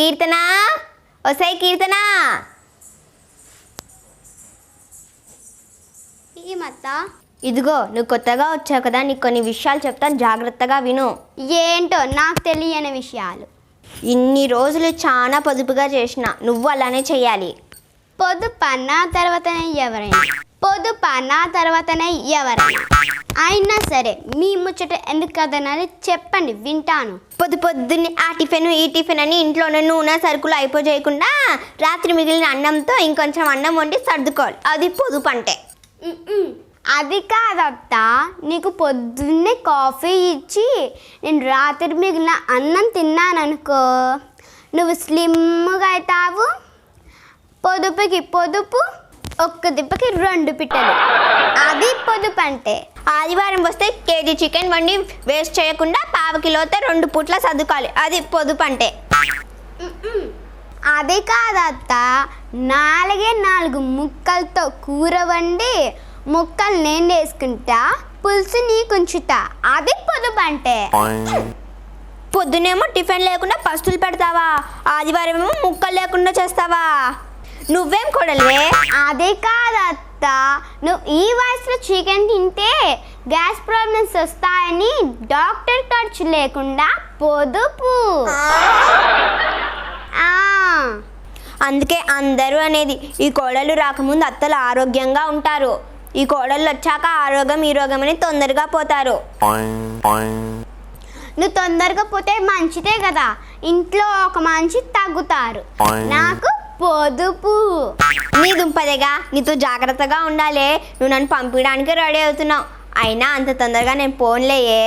కీర్తన? ఒసై కీర్తన? ఏమత్త? ఇదిగో నువ్వు కొత్తగా వచ్చావు కదా నీకు కొన్ని విషయాలు చెప్తాను జాగ్రత్తగా విను. ఏంటో నాకు తెలియని విషయాలు. ఇన్ని రోజులు చాలా పొదుపుగా చేసిన నువ్వు అలానే చెయ్యాలి. పొదుప నా తర్వాతనే ఎవరైనా. పొదుప నా తర్వాతనే ఎవరైనా. అయినా సరే మీ ముచ్చట ఎందుకు కదనాలి? చెప్పండి వింటాను. పొద్దు పొద్దున్నే ఆ టిఫిన్ ఈ టిఫిన్ అని ఇంట్లోనే నూనె సరుకులు అయిపోజేయకుండా రాత్రి మిగిలిన అన్నంతో ఇంకొంచెం అన్నం వండి సర్దుకోవాలి. అది పొదుపు అంటే అది కాదత్త. నీకు పొద్దున్నే కాఫీ ఇచ్చి నేను రాత్రి మిగిలిన అన్నం తిన్నాననుకో నువ్వు స్లిమ్గా అవుతావు. పొదుపుకి పొదుపు ఒక్క దిప్పకి రెండు పిట్టలు. అది పొదుపు అంటే ఆదివారం వస్తే కేజీ చికెన్ వండి వేస్ట్ చేయకుండా పావు కిలోతో రెండు పూట్ల సర్దుకోవాలి. అది పొదుపు అంటే. అది కాదత్త. నాలుగే నాలుగు ముక్కలతో కూర వండి ముక్కలు నేను వేసుకుంటా పులుసు నీకు ఉంచుతా అది పొదుపు అంటే. పొద్దునేమో టిఫిన్ లేకుండా పస్తులు పెడతావా? ఆదివారం ఏమో ముక్కలు లేకుండా చేస్తావా? నువ్వేం కొడలే? అదే కాదత్త. నువ్వు ఈ వయసులో చికెన్ తింటే గ్యాస్ ప్రాబ్లమ్స్ వస్తాయని డాక్టర్ ఖర్చు లేకుండా పొదుపు. ఆ, అందుకే అందరూ అనేది ఈ కోడలు రాకముందు అత్తలు ఆరోగ్యంగా ఉంటారు. ఈ కోడళ్ళు వచ్చాక ఆరోగ్యం ఈ రోగం అని తొందరగా పోతారు. నువ్వు తొందరగా పోతే మంచిదే కదా. ఇంట్లో ఒక మనిషి తగ్గుతారు. నాకు పొదుపు. నీ దుంపదేగా నీతో జాగ్రత్తగా ఉండాలి. నువ్వు నన్ను పంపించడానికి రెడీ అవుతున్నావు. అయినా అంత తొందరగా నేను పోన్లేయే.